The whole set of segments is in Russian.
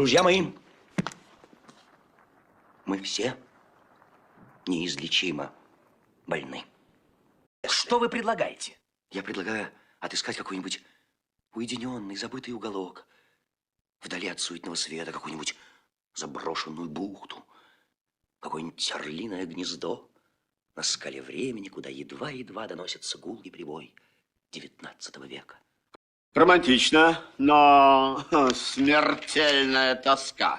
Друзья мои, мы все неизлечимо больны. Что вы предлагаете? Я предлагаю отыскать какой-нибудь уединенный, забытый уголок, вдали от суетного света, какую-нибудь заброшенную бухту, какое-нибудь орлиное гнездо на скале времени, куда едва-едва доносится гул и прибой XIX века. Романтично, но смертельная тоска.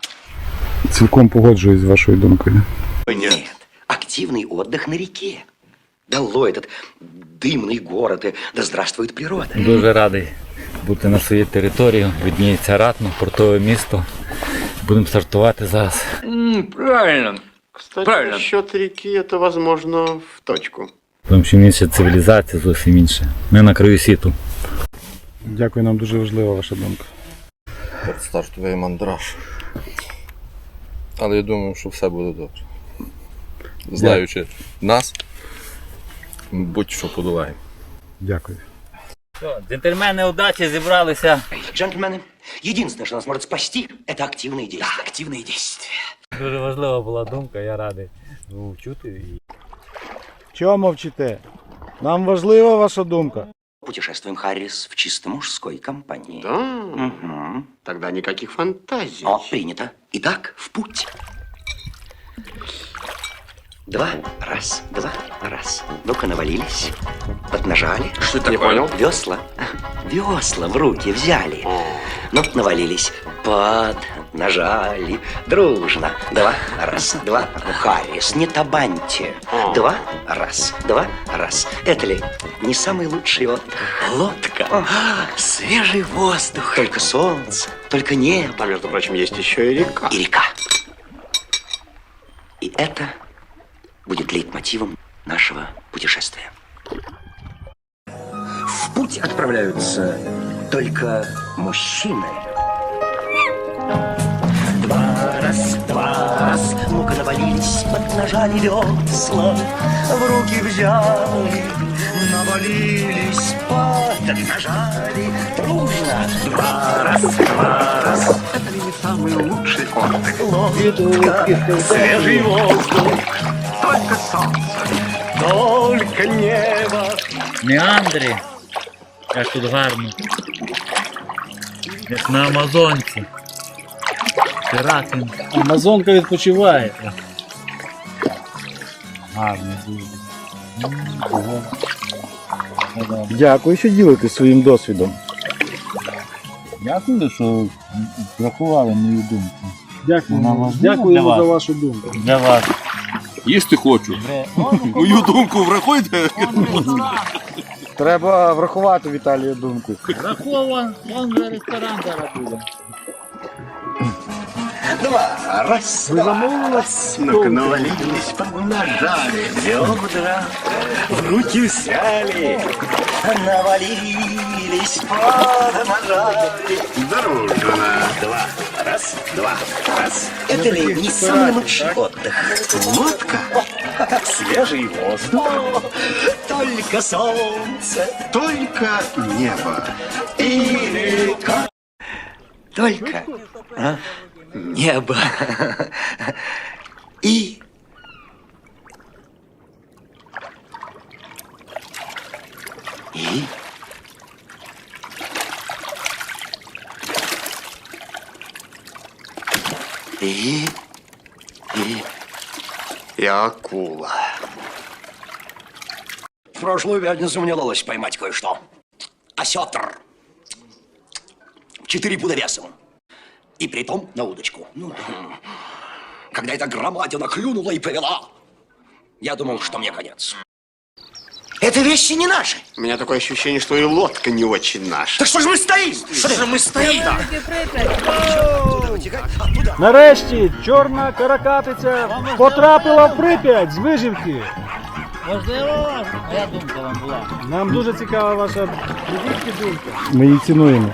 Цілком погоджуюсь з вашою думкою. Нет, активный отдых на реке. Дало этот дымный город, и да здравствует природа. Дуже радий бути на своїй території. Відніється ратно, портове місто. Будемо стартувати зараз. правильно. Кстати, Правильно. насчет реки это возможно в точку. Тому що інша цивілізація зовсім інша. Ми на краю світу. Дякую, нам дуже важлива ваша думка. стартовий мандраж. Але я думаю, що все буде добре. Знаючи нас, будь-що подолаємо. Дякую. Все, джентльмени удачі зібралися. Джентльмены, единственное, что нас может спасти, это активные действия. Активные действия. Дуже важлива була думка, я радий ну, чути її. Чого мовчите? Нам важлива ваша думка. Путешествуем, Харрис, в чисто мужской компании. Да? Мгм. Тогда никаких фантазий. О, принято. Итак, в путь. Два, раз, два, раз. Ну-ка, навалились, поднажали. Что это Не понял. Весла, весла в руки взяли. Ну, навалились, под, нажали, дружно. Два, раз, два, Харрис, не табаньте. О. Два, раз, два, раз. Это ли не самый лучший отдых? Лодка, свежий воздух, только солнце, только небо. А между прочим, есть еще и река. и река. И это будет лейтмотивом нашего путешествия. В путь отправляются только мужчины. Раз, ну-ка навалились, поднажали весла, в руки взяли, навалились, поднажали, дружно. Два раз, два раз, Это не самый лучший отдых? лодка, свежий воздух, Только солнце. только небо. Меандрі. Як тут гарно. Як на Амазонці. Пірати. Амазонка відпочиває. Гарно дуже. Ого. Дякую, що ділитесь своїм досвідом. Дякую, що врахували мою думку. Дякую. Вона важлива Дякуємо за вашу думку. Для вас. Їсти хочу. Мою думку врахуйте. Треба врахувати Віталію думку. Врахован, вон же ресторан зараз буде. Два, раз, нас? Ну-ка, навалились, поднажали. ведра в руки взяли, навалились, поднажали. Дружно. Два, раз, два, раз. Это не самый лучший отдых? Лодка. Свежий воздух, только солнце Только небо. и река. Только а, небо и и и и И акула. В прошлую пятницу мне удалось поймать кое-что. Осетр. Четыре пуда весом. И притом на удочку. Ну да. Когда эта громадина клюнула и повела, я думал, что мне конец. Это вещи не наши. У меня такое ощущение, что и лодка не очень наша. Так что же мы стоим? Что же мы стоим? Нарешті чорна каракатиця потрапила в Прип'ять з виживки. Можливо, моя думка вам була. Нам дуже цікава ваша думка. Ми її цінуємо.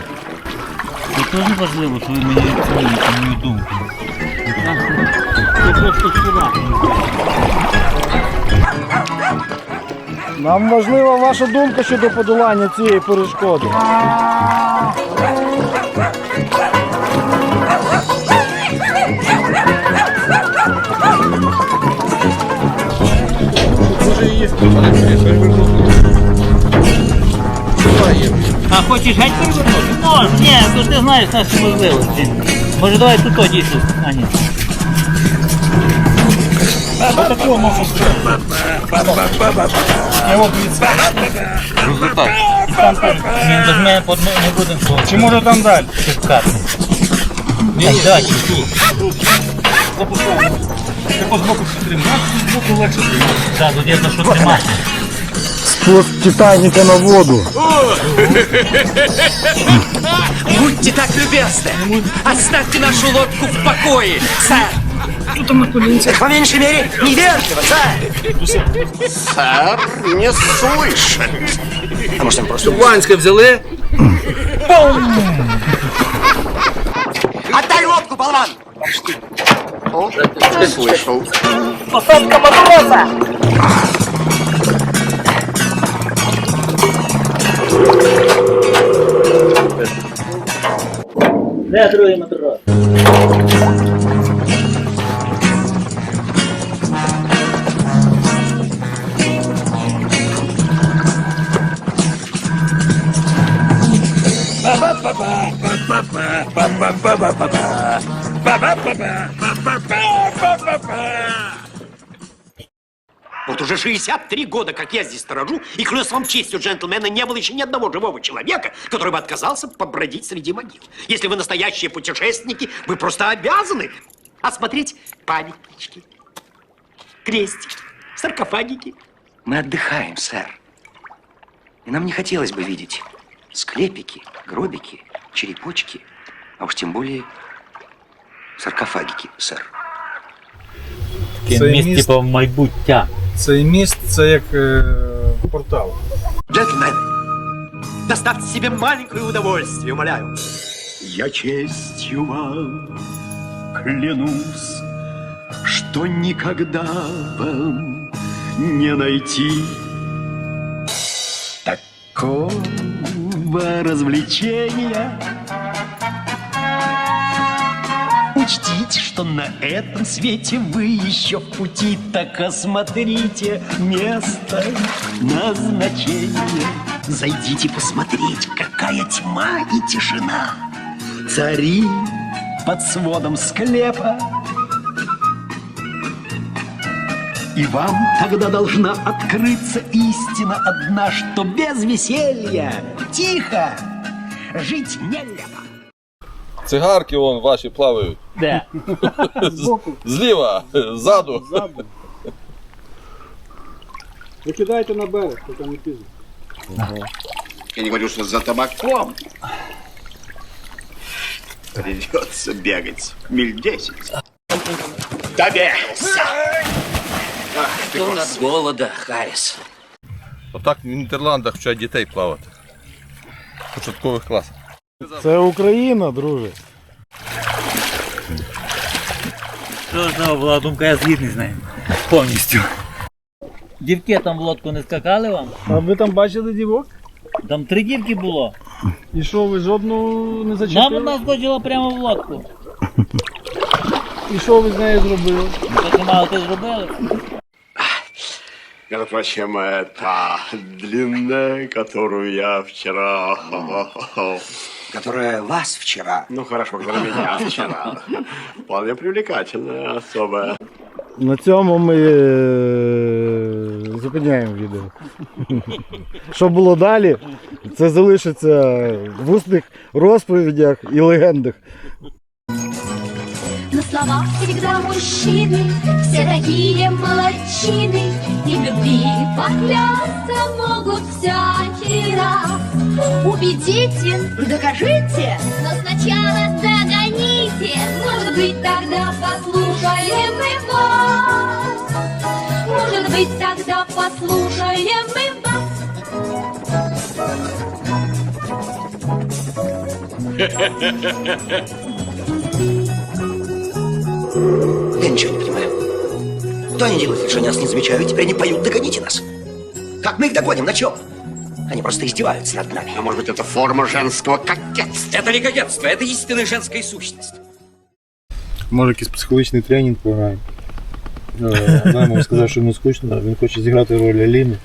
теж важливо, що ви мені відповідаєте мою думку. Це просто сюди. Нам важлива ваша думка щодо подолання цієї перешкоди. Тут є, але є. А хочеш геть перевернути? Може, ні, то ж ти знаєш наші можливості. Може давай тут тоді тут. А ні. Отакого можна Результат. Він без мене по одному не будемо. Чи може там далі? Чекати. Так, давай, чуть-чуть. Так, тут є за що тримати. Спуск Титаніка на воду. Будьте так любезны. Оставьте нашу лодку в покое, сэр. По меньшей мере, невежливо, сэр. Сэр, не слышит. А может, он просто... Луганське взяли. Отдай лодку, болван! О, слышал. Посадка матроса! Lihat terus yang terus. Ba ba ba ba ba ba ba ba ba ba ba ba ba ba Вот уже 63 года, как я здесь сторожу, и клянусь вам честью, джентльмена, не было еще ни одного живого человека, который бы отказался побродить среди могил. Если вы настоящие путешественники, вы просто обязаны осмотреть памятнички, крестики, саркофагики. Мы отдыхаем, сэр. И нам не хотелось бы видеть склепики, гробики, черепочки, а уж тем более саркофагики, сэр. Міст, міст- типу, майбуття. Цей міст це як е, портал. Джентльмен, доставьте себе маленькое удовольствие, умоляю. Я честью вам клянусь, что никогда вам не найти такого развлечения. Учтите, что на этом свете вы еще в пути, так осмотрите место назначения. Зайдите посмотреть, какая тьма и тишина царит под сводом склепа. И вам тогда должна открыться истина одна, что без веселья, тихо, жить нелепо. Цигарки вон ваші плавають. Де? Зліва, ззаду. Викидайте на берег, поки не пізно. Я не говорю, что за табаком. Придется бегать миль десять. Добегался. Кто от голода, Харрис? Отак в Нідерландах вчать дітей плавати. В початкових класах. Це Україна, друже. Що ж була думка, я згідний з нею. Повністю. Дівки там в лодку не скакали вам? А ви там бачили дівок? Там три дівки було. І що, ви жодну не Нам зачепили? вона скочила прямо в лодку. І що ви з нею зробили? Так мало ти зробили. Между прочим, это длинная, которую я вчера... Которая вас вчера Ну хорошо, которая меня вчера. Вполне привлекательная особая. На цьому ми е, зупиняємо відео. Що було далі, це залишиться в усних розповідях і легендах. На словах всегда мужчины, все такие молодчины, И в любви поклясться могут всякий раз. Убедите, докажите, но сначала догоните, Может быть, тогда послушаем мы вас. Может быть, тогда послушаем мы вас. Я ничего не понимаю. Что они делают, что они нас не замечают? Теперь они поют «Догоните нас». Как мы их догоним? На чем? Они просто издеваются над нами. А может быть, это форма женского кокетства? Это не кокетство, это истинная женская сущность. Може якийсь психологічний тренінг програємо. Вона йому сказав, що йому скучно, він хоче зіграти роль Аліни.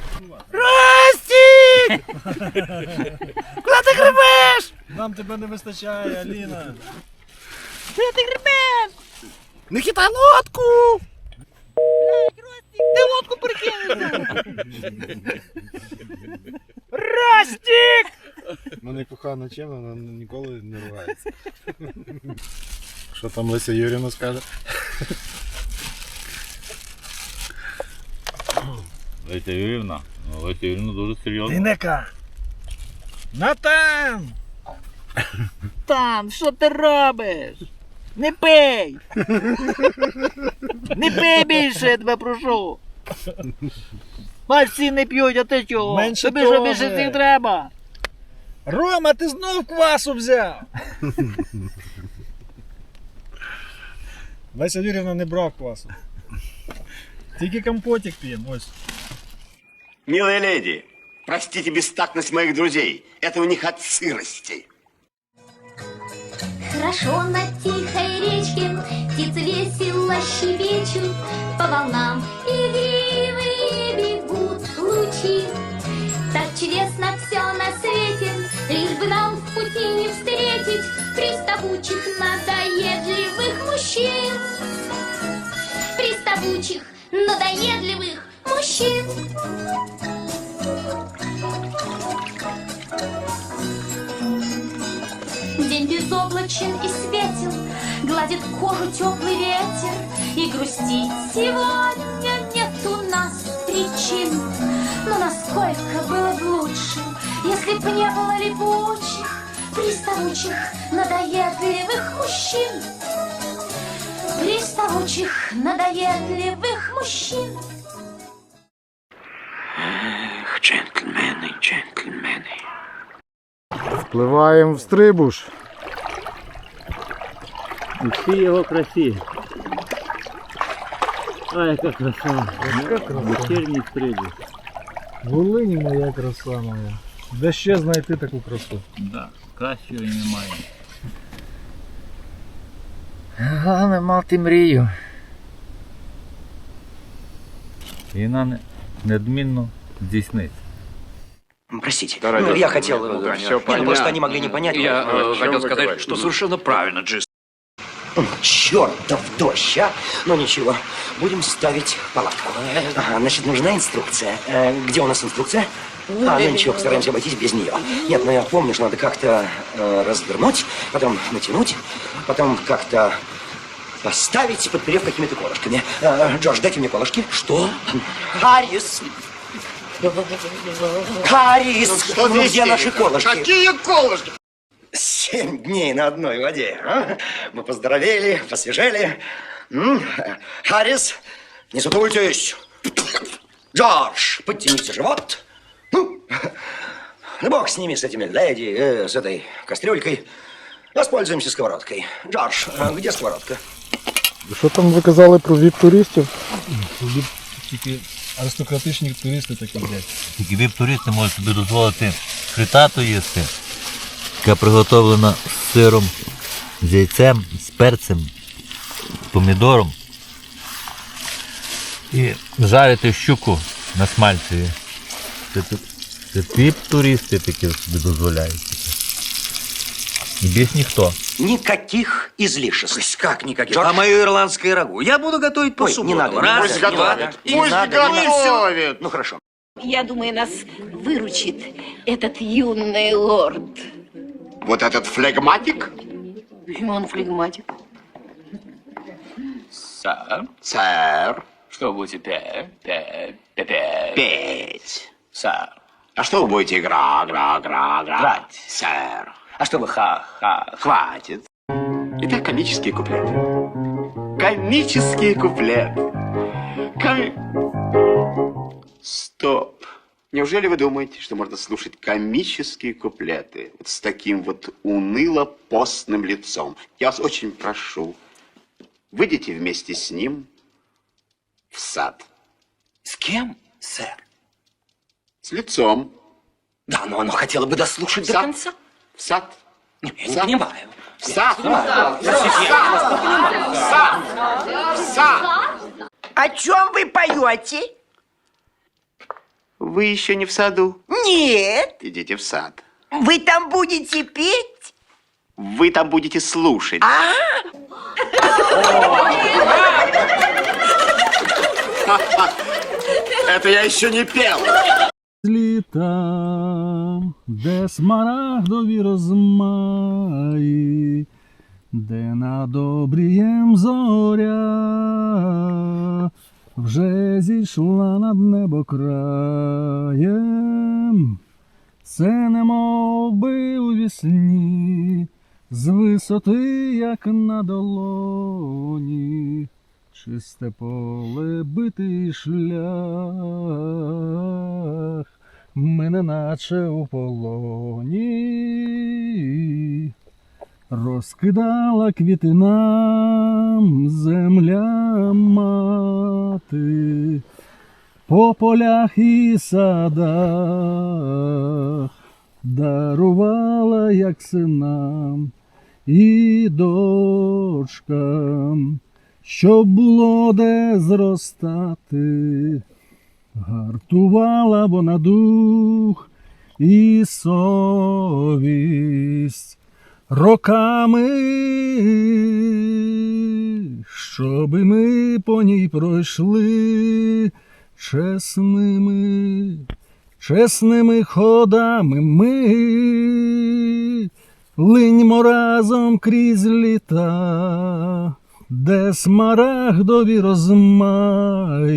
Куда ты гребешь? Нам тебе не вистачає, Аліна. Куда ты гребешь? Не хитай лодку! Ты лодку прикинешь! Растик! Мене кохана чим, вона ніколи не ругається. Що там Леся Юрівна скаже? Леся Юрівна, ну, Леся Юрівна дуже серйозно. Динека! Натан! Там, що ти робиш? Не пий! Не пий більше, я тебе прошу! Бач, всі не п'ють, а ти чого? Менше Тобі що того. більше всіх треба? Рома, ти знов квасу взяв! Леся Юрівна не брав квасу. Тільки компотик п'ємо, ось. Милая леди, простите бестактность моих друзей. Это у них от сырости. Хорошо на тихой речке Птицы весело щебечут По волнам игривые бегут лучи Так чудесно все на свете Лишь бы нам в пути не встретить Приставучих надоедливых мужчин. Приставучих надоедливых мужчин. День безоблачен и светел, Гладит кожу теплый ветер, И грустить сегодня нет у нас причин. Но насколько было бы лучше, Если б не было липучих, Приставучих, надоедливых мужчин. Приставучих, надоедливых мужчин. Эх, джентльмены, джентльмены. Впливаємо в стрибуш. І всі його красі. А, яка краса. Вечірній стрибі. Волині моя краса моя. Де ще знайти таку красу? Да, кращого і немає. Головне мати мрію. І вона не- неодмінно здійсниться. Простите, Да, ради ну, я бога, хотел... ну, э, всё нет, ну, просто понятно. они могли не понять. Я Ну, о э, чем хотел вы сказать, говорите? что совершенно правильно, Джис. Чертов дождь, а? Ну ничего, будем ставить палатку. Ага, значит, нужна инструкция. Э, где у нас инструкция? А, ну ничего, постараемся обойтись без нее. Нет, ну я помню, что надо как-то э, развернуть, потом натянуть, потом как-то поставить, подперев какими-то колышками. Э, Джордж, дайте мне колышки. Что? Харрис! Харрис! Что ну, здесь где наши колышки? Какие колышки? Семь дней на одной воде. а? Мы поздоровели, посвежели. М? Харрис, не сутультесь. Джордж, подтяните живот. Ну, ну, бог с ними, с этими леди, э, с этой кастрюлькой. Воспользуемся сковородкой. Джордж, а где сковородка? Що там ви казали про віп-туристів? Тільки аристократичні туристи такі блядь. Тільки віп-туристи можуть собі дозволити фритату їсти, яка приготовлена з сиром, з яйцем, з перцем, помідором. І жарити щуку на смальцеві. Це, це, це віп-туристи такі собі дозволяють. І більш ніхто. Никаких излишеств. Как никаких? Джордж. А мое ирландское рагу я буду готовить по Ой, не субботам. надо, не Раз, надо, два, не надо. и Пусть надо, не надо. готовит. Ну хорошо. Я думаю, нас выручит этот юный лорд. Вот этот флегматик? Почему он флегматик? Сэр, Сэр. что будете петь? Петь, петь, петь. Петь. Сэр. А что вы будете гра, гра, гра, гра? Грать. Сэр. А что вы ха-ха? Хватит. Итак, комические куплеты. Комические куплеты. Коми... Стоп. Неужели вы думаете, что можно слушать комические куплеты вот с таким вот уныло-постным лицом? Я вас очень прошу, выйдите вместе с ним в сад. С кем, сэр? С лицом. Да, но оно хотело бы дослушать до Сад. конца. В сад. Не, я не Сад. понимаю. В сад. В сад. В сад. В сад. О чем вы поете? Вы еще не в саду. Нет. Идите в сад. Вы там будете петь? Вы там будете слушать. А? Это я еще не пел. Літа, де смарагдові розмаї, де над обрієм зоря, вже зійшла над небо краєм, це немов би у вісні, з висоти, як на долоні. Чисте поле битий шлях, мене наче у полоні, розкидала квіти нам земля мати, по полях і садах, дарувала як синам і дочкам щоб було де зростати, гартувала вона дух і совість роками, щоби ми по ній пройшли чесними, чесними ходами ми. Линьмо разом крізь літа, де смарагдові розмаї,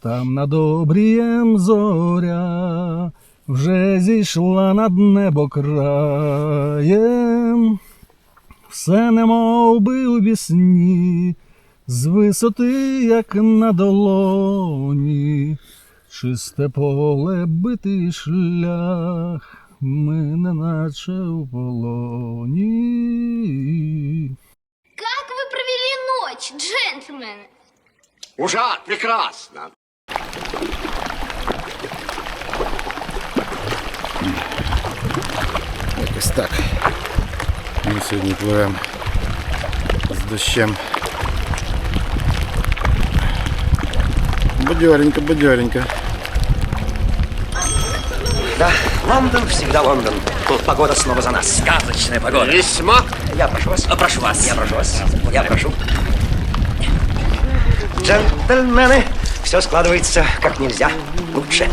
там над обрієм зоря вже зійшла над небо краєм, все немов би у вісні, з висоти, як на долоні, чисте поле битий шлях, мене наче у полоні. Как вы провели ночь, джентльмены? Ужас, прекрасно. Якось так. Ми сьогодні пливемо з дощем. Бадьоренько, бадьоренько. Да, Лондон всегда Лондон. Тут погода снова за нас. Сказочная погода. Весьма. Я прошу вас. А, прошу вас. Я прошу вас. Я прошу. Джентльмены, все складывается как нельзя лучше.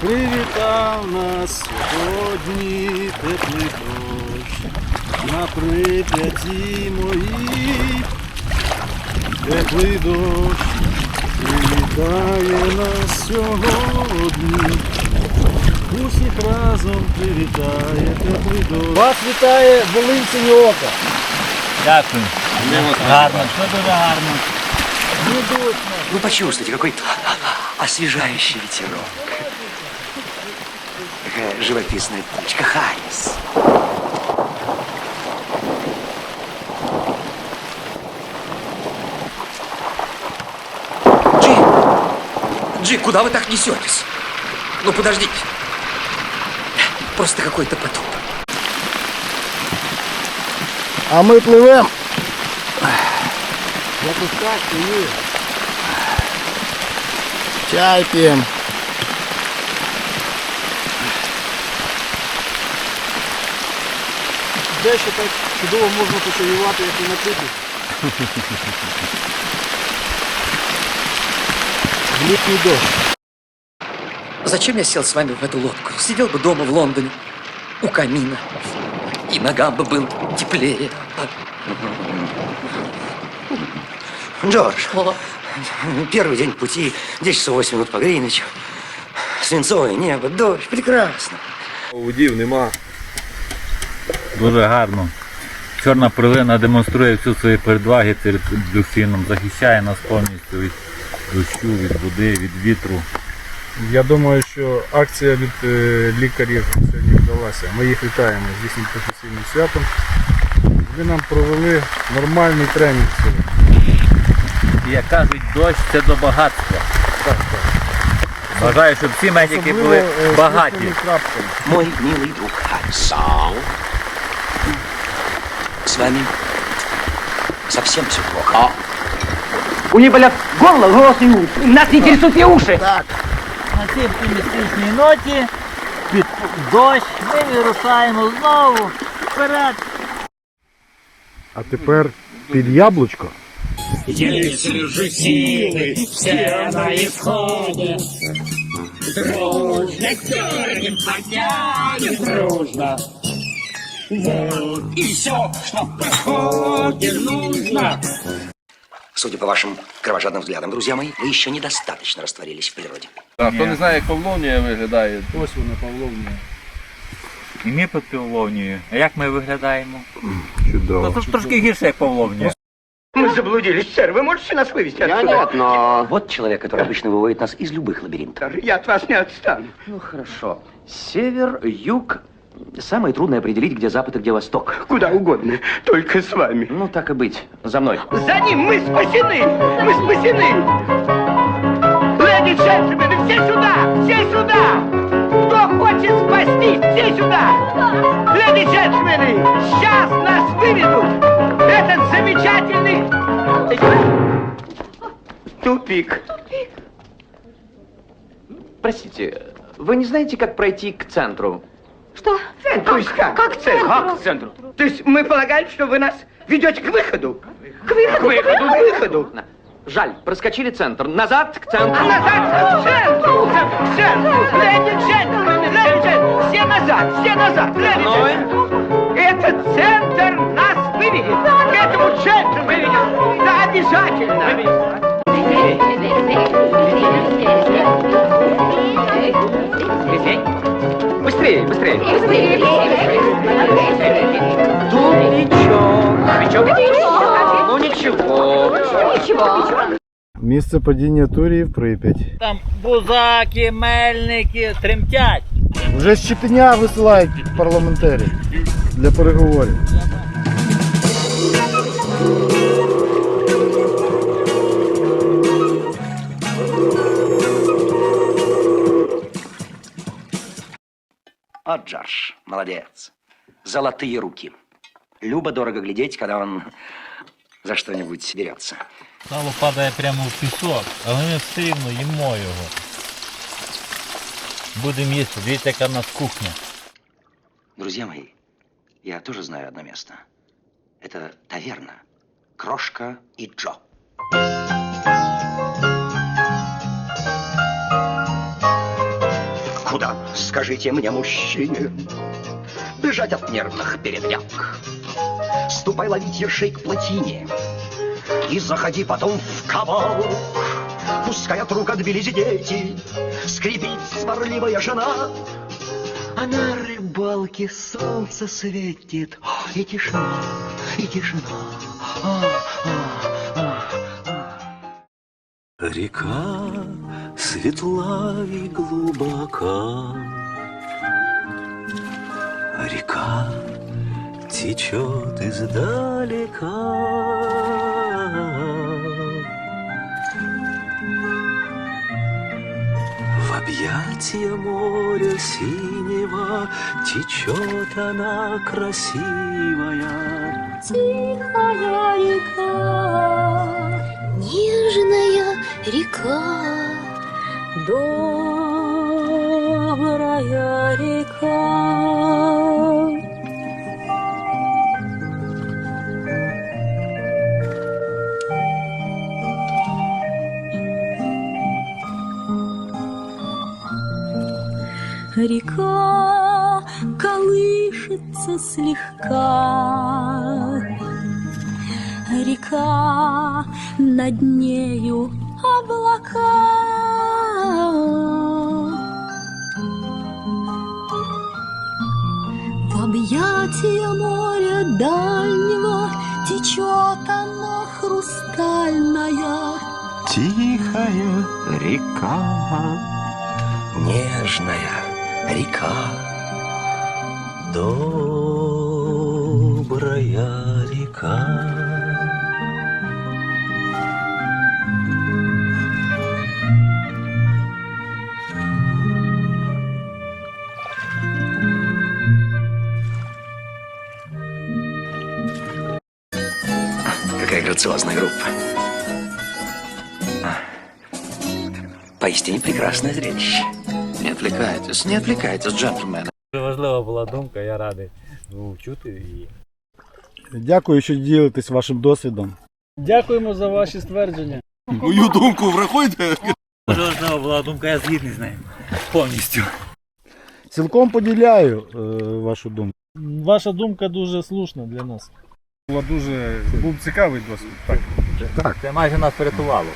Привітав нас сьогодні теплий дощ на прип'яті моїй. Теплий дощ привітає нас сьогодні. Усіх разом привітає теплий дощ. Вас вітає Волинці Ока. Дякую. Гарно, все дуже гарно. Вы почувствуйте, какой освежающий ветерок. Какая живописная птичка Харрис. Джи, куда вы так несетесь? Ну подождите. Просто какой-то потоп. А ми пливемо. Якось так, і Чай п'ємо. Де ще так чудово можна почаювати, як і на типі? В літній дощ. Зачем я сел с вами в эту лодку? Сидел бы дома в Лондоне, у камина, и ногам бы был теплее. Джордж, первый день пути, 10 часов 8 минут по Гринвичу. Свинцовое небо, дождь, прекрасно. Водів нема. Дуже гарно. Чорна перлина демонструє всю свою передваги перед дельфіном, захищає нас повністю від дощу, від води, від вітру. Я думаю, що акція від е, лікарів сьогодні вдалася. Ми їх вітаємо з їхнім професійним святом. Вони нам провели нормальний тренінг сьогодні. Як кажуть, дощ це до багатства. Так, так. Бажаю, щоб всі медики були е, багаті. Мой милый друг Харрис. С вами совсем все плохо. У нее болят горло, голос и уши. Нас не интересуют и уши. Так, На цій оптимістичній ноті під дощ ми вирушаємо знову вперед. А тепер під яблучко. Если же силы все на исходе, Дружно тянем, потянем дружно. Вот и все, что в походе нужно. Судя по вашим кровожадным взглядам, друзья мои, вы еще недостаточно растворились в природе. Так, хто не знає, як Павловнія виглядає, Ось вона Павловня. І ми під Павловнією. А як ми виглядаємо? Чудово. Ну, це ж трошки гірше, як Павловнія. Мы заблудились, сэр. Вы можете нас вывести Я отсюда? нет, но... Вот человек, который обычно выводит нас из любых лабиринтов. Я от вас не отстану. Ну, хорошо. Север, юг. Самое трудное определить, где запад и где восток. Куда угодно, только с вами. Ну, так и быть. За мной. За ним мы спасены! Мы спасены! Леди джентльмены, все сюда! Все сюда! Кто хочет спасти, все сюда! Леди джентльмены, сейчас нас выведут! Этот замечательный... Тупик. Простите, вы не знаете, как пройти к центру? Что? То есть как? Как к центру? Как к центру? То есть мы полагаем, что вы нас ведете к выходу? К выходу? К выходу, к выходу. Жаль, проскочили центр. Назад к центру. А назад к центру! К центру! Леди джентльмены, леди джентльмены, все назад, все назад, леди джентльмены. Быстрее, быстрее. Тупичок. Тупичок. Ну ничего. Ничего. Місце падіння турів Прип'ять. Там бузаки, мельники тремтять. Вже з Чепеня висилають парламентарів для переговорів. А Джордж, молодец. Золотые руки. Любо дорого глядеть, когда он за что-нибудь берется. Сало падає прямо в пісок, але ми все рівно їмо його. Будемо їсти, дивіться, яка в нас кухня. Друзья мои, я тоже знаю одно место. Это таверна. Крошка и Джо. Скажите мне, мужчине, бежать от нервных передряг? Ступай ловить ершей к плотине и заходи потом в кабак. Пускай от рук отбились дети, скрипит сварливая жена, а на рыбалке солнце светит, и тишина, и тишина. А, а, а. Река светла и глубока, Река течет издалека. В объятия моря синего Течет она красивая. Тихая река, нежная река, добрая река. Река колышется слегка, Река над нею облака. В объятия моря дальнего Течет она хрустальная. Тихая река, нежная река, добрая река. Какая грациозная группа. Поистине прекрасное зрелище. Не отвлекайтесь, не отвлекайтесь, джентльмены. Дуже важлива була думка, я радий був чути її. Дякую, що ділитесь вашим досвідом. Дякуємо за ваші ствердження. Мою думку врахуйте. Дуже важлива була думка, я згідний з нею. Повністю. Цілком поділяю е, вашу думку. Ваша думка дуже слушна для нас. Була дуже був цікавий досвід. Так. Це майже нас врятувало.